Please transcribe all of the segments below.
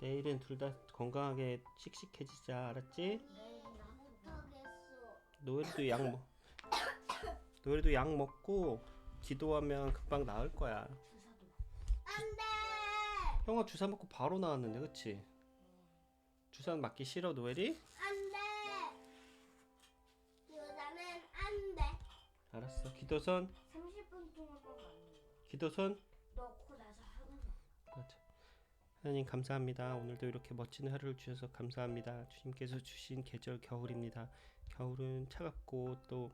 내일은 둘 다 건강하게 씩씩해지자 알았지? 내일 나 못하겠어. 노엘도 약 먹. 노엘도 약 먹고 기도하면 금방 나을 거야. 주사도. 안 돼. 형아 주사 맞고 바로 나왔는데 그치? 주사는 맞기 싫어 노엘이? 안돼. 여자는 안 돼. 알았어 기도선 30분 동안만 맞는 거. 기도선 하나님 감사합니다. 오늘도 이렇게 멋진 하루를 주셔서 감사합니다. 주님께서 주신 계절 겨울입니다. 겨울은 차갑고 또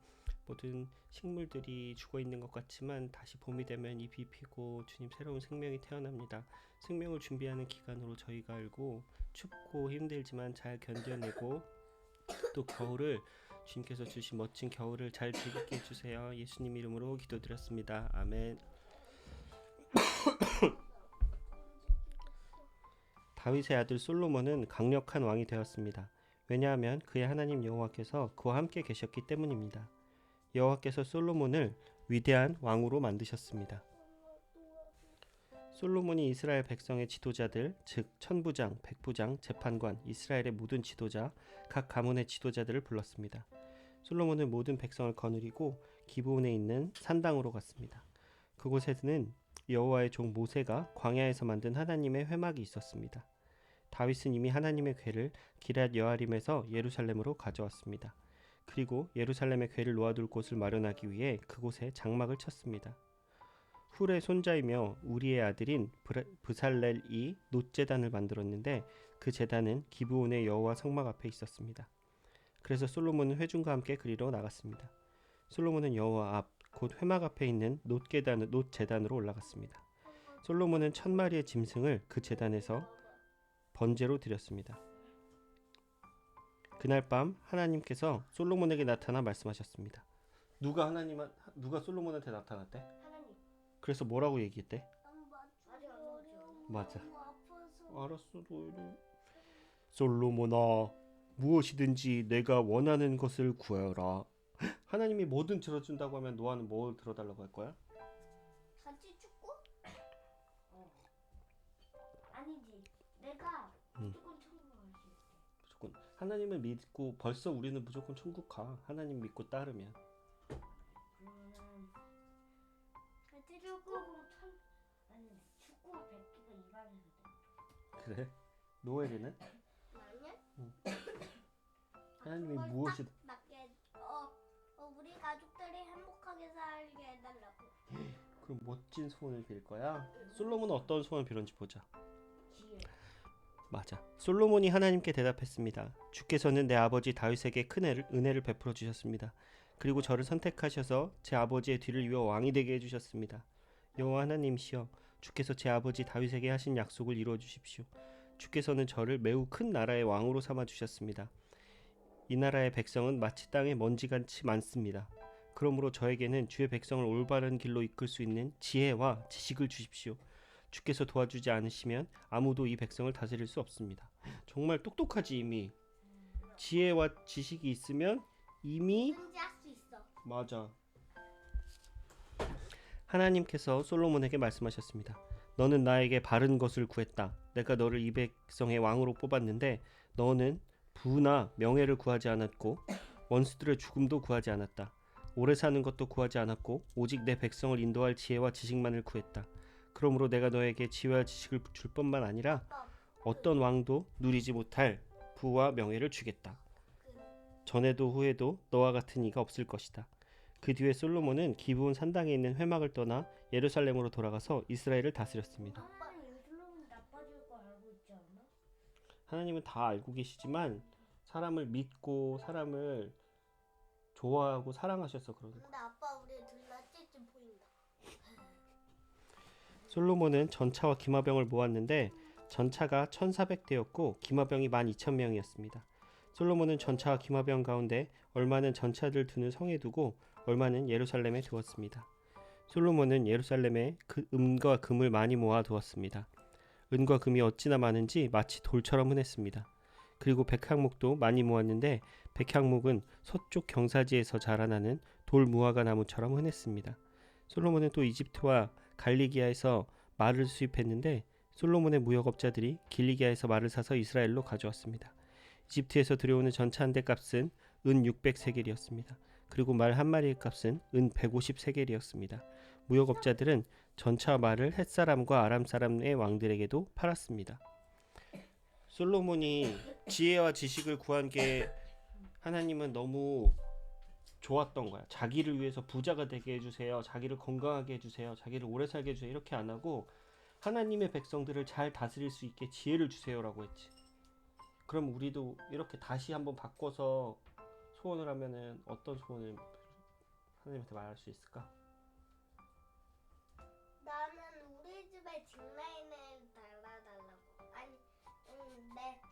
모든 식물들이 죽어 있는 것 같지만 다시 봄이 되면 잎이 피고 주님 새로운 생명이 태어납니다. 생명을 준비하는 기간으로 저희가 알고 춥고 힘들지만 잘 견뎌내고 또 겨울을 주님께서 주신 멋진 겨울을 잘 즐기게 해주세요. 예수님 이름으로 기도드렸습니다. 아멘. 다윗의 아들 솔로몬은 강력한 왕이 되었습니다. 왜냐하면 그의 하나님 여호와께서 그와 함께 계셨기 때문입니다. 여호와께서 솔로몬을 위대한 왕으로 만드셨습니다. 솔로몬이 이스라엘 백성의 지도자들, 즉 천부장, 백부장, 재판관, 이스라엘의 모든 지도자, 각 가문의 지도자들을 불렀습니다. 솔로몬은 모든 백성을 거느리고 기브온에 있는 산당으로 갔습니다. 그곳에는 여호와의 종 모세가 광야에서 만든 하나님의 회막이 있었습니다. 다윗은 이미 하나님의 궤를 기랏 여아림에서 예루살렘으로 가져왔습니다. 그리고 예루살렘의 궤를 놓아둘 곳을 마련하기 위해 그곳에 장막을 쳤습니다. 훌의 손자이며 우리의 아들인 브살렐이 놋제단을 만들었는데 그 제단은 기브온의 여호와 성막 앞에 있었습니다. 그래서 솔로몬은 회중과 함께 그리러 나갔습니다. 솔로몬은 여호와 앞 곧 회막 앞에 있는 놋 계단 놋 제단으로 올라갔습니다. 솔로몬은 천 마리의 짐승을 그 제단에서 번제로 드렸습니다. 그날 밤 하나님께서 솔로몬에게 나타나 말씀하셨습니다. 누가 하나님 누가 솔로몬한테 나타났대? 하나님. 그래서 뭐라고 얘기했대? 나왔죠. 맞아. 알았어, 노예를. 솔로몬아, 무엇이든지 내가 원하는 것을 구하라. 하나님이 뭐든 들어준다고 하면 노아는 뭘 들어달라고 할 거야? 하나님을 믿고 벌써 우리는 무조건 천국 가. 하나님 믿고 따르면. 그러면은 천 아니 축구 100개가 입안에서 돼. 그래? 노엘이는 아니야? 하나님이 그걸 무엇이 딱 맞게 어, 어 우리 가족들이 행복하게 살게 해달라고. 그럼 멋진 소원을 빌 거야? 솔로몬은 어떤 소원을 빌었는지 보자. 맞아. 솔로몬이 하나님께 대답했습니다. 주께서는 내 아버지 다윗에게 큰 은혜를 베풀어 주셨습니다. 그리고 저를 선택하셔서 제 아버지의 뒤를 이어 왕이 되게 해주셨습니다. 여호와 하나님이시여, 주께서 제 아버지 다윗에게 하신 약속을 이루어 주십시오. 주께서는 저를 매우 큰 나라의 왕으로 삼아 주셨습니다. 이 나라의 백성은 마치 땅에 먼지같이 많습니다. 그러므로 저에게는 주의 백성을 올바른 길로 이끌 수 있는 지혜와 지식을 주십시오. 주께서 도와주지 않으시면 아무도 이 백성을 다스릴 수 없습니다. 정말 똑똑하지 이미. 지혜와 지식이 있으면 이미 뭐든지 할수 있어. 맞아. 하나님께서 솔로몬에게 말씀하셨습니다. 너는 나에게 바른 것을 구했다. 내가 너를 이 백성의 왕으로 뽑았는데 너는 부나 명예를 구하지 않았고 원수들의 죽음도 구하지 않았다. 오래 사는 것도 구하지 않았고 오직 내 백성을 인도할 지혜와 지식만을 구했다. 그러므로 내가 너에게 지혜와 지식을 줄 뿐만 아니라 어떤 왕도 누리지 못할 부와 명예를 주겠다. 전에도 후에도 너와 같은 이가 없을 것이다. 그 뒤에 솔로몬은 기브온 산당에 있는 회막을 떠나 예루살렘으로 돌아가서 이스라엘을 다스렸습니다. 하나님 거? 하나님은 다 알고 계시지만 사람을 믿고 사람을 좋아하고 사랑하셔서 그러는 거예요. 근데 아빠 우리 둘다 찌찌 보인다. 솔로몬은 전차와 기마병을 모았는데 전차가 1400대였고 기마병이 12,000명이었습니다. 솔로몬은 전차와 기마병 가운데 얼마는 전차들 두는 성에 두고 얼마는 예루살렘에 두었습니다. 솔로몬은 예루살렘에 그 은과 금을 많이 모아 두었습니다. 은과 금이 어찌나 많은지 마치 돌처럼 흔했습니다. 그리고 백향목도 많이 모았는데 백향목은 서쪽 경사지에서 자라나는 돌 무화과 나무처럼 흔했습니다. 솔로몬은 또 이집트와 갈리기아에서 말을 수입했는데 솔로몬의 무역업자들이 길리기아에서 말을 사서 이스라엘로 가져왔습니다. 이집트에서 들여오는 전차 한 대 값은 은 600세겔이었습니다. 그리고 말 한 마리의 값은 은 150세겔이었습니다. 무역업자들은 전차 말을 헷 사람과 아람 사람의 왕들에게도 팔았습니다. 솔로몬이 지혜와 지식을 구한 게 하나님은 너무 좋았던 거야. 자기를 위해서 부자가 되게 해주세요. 자기를 건강하게 해주세요. 자기를 오래 살게 해주세요. 이렇게 안 하고 하나님의 백성들을 잘 다스릴 수 있게 지혜를 주세요라고 했지. 그럼 우리도 이렇게 다시 한번 바꿔서 소원을 하면은 어떤 소원을 하나님한테 말할 수 있을까? 나는 우리 집에 짚라인을 달아달라고. 아니, 음, 내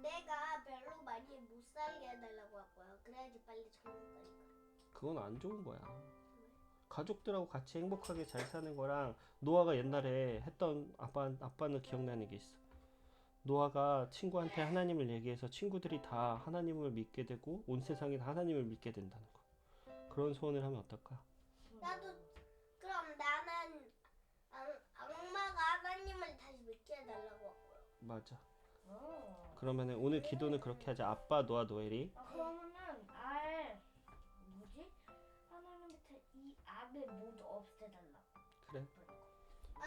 내가 별로 많이 못 살게 해달라고 할 거야. 그래야지 빨리 천국 가니까. 그건 안 좋은 거야. 가족들하고 같이 행복하게 잘 사는 거랑 노아가 옛날에 했던 아빠 아빠는 기억나는 게 있어. 노아가 친구한테 하나님을 얘기해서 친구들이 다 하나님을 믿게 되고 온 세상이 다 하나님을 믿게 된다는 거. 그런 소원을 하면 어떨까? 나도 그럼 나는 악, 악마가 하나님을 다시 믿게 해달라고 할 거야. 맞아. 어. 그러면은 오늘 기도는 그렇게 하자. 아빠 노아 노엘이 아, 그러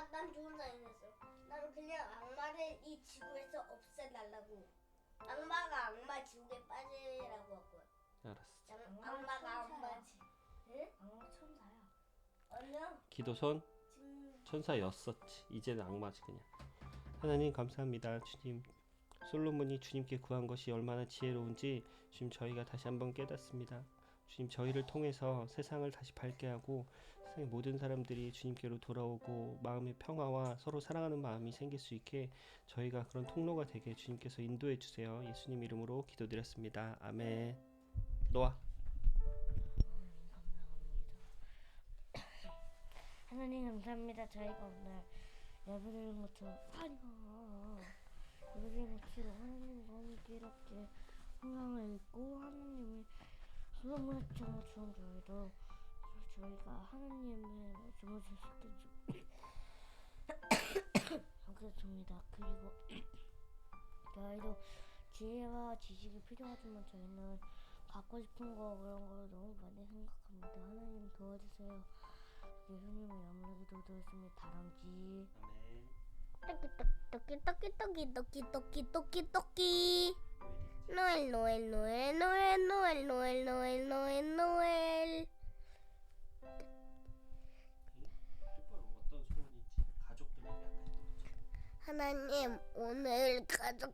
아, 난 좋은 생각했어. 난 그냥 악마를 이 지구에서 없애달라고. 악마가 악마 지옥에 빠지라고 할 거야. 알았어. 양- 악마 악마가 천사야. 악마 지. 응? 악마 천사야. 기도손 지금 천사였었지. 이제는 악마지 그냥. 하나님 감사합니다. 주님. 솔로몬이 주님께 구한 것이 얼마나 지혜로운지 주님 저희가 다시 한번 깨닫습니다. 주님 저희를 통해서 세상을 다시 밝게 하고 세상의 모든 사람들이 주님께로 돌아오고 마음의 평화와 서로 사랑하는 마음이 생길 수 있게 저희가 그런 통로가 되게 주님께서 인도해 주세요. 예수님 이름으로 기도드렸습니다. 아멘. 노아. 하나님 감사합니다. 저희가 오늘 예배드리는 것처럼 아니요. 예배드리는 것처럼 하나님과 함께 이렇게 성경을 읽고 하나님의 수고무처럼 주는 저희도 저희가 하나님의 말씀을 주시게 하겠습니다. 그리고 저희도 지혜와 지식이 필요하지만 저희는 갖고 싶은 거 그런 걸 너무 많이 생각합니다. 하나님 도와주세요. 예수님의 이름으로 기도드렸습니다. 다람쥐. 토끼 토끼 토끼 토끼 토끼 토끼 토끼 노엘 노엘 노엘 노엘 노엘 노엘 노엘 노엘 노엘 하나님 오늘 가족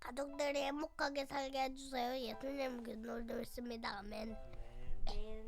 가족들이 행복하게 살게 해주세요. 예수님 기도를 드렸습니다. 아멘. 했던 네.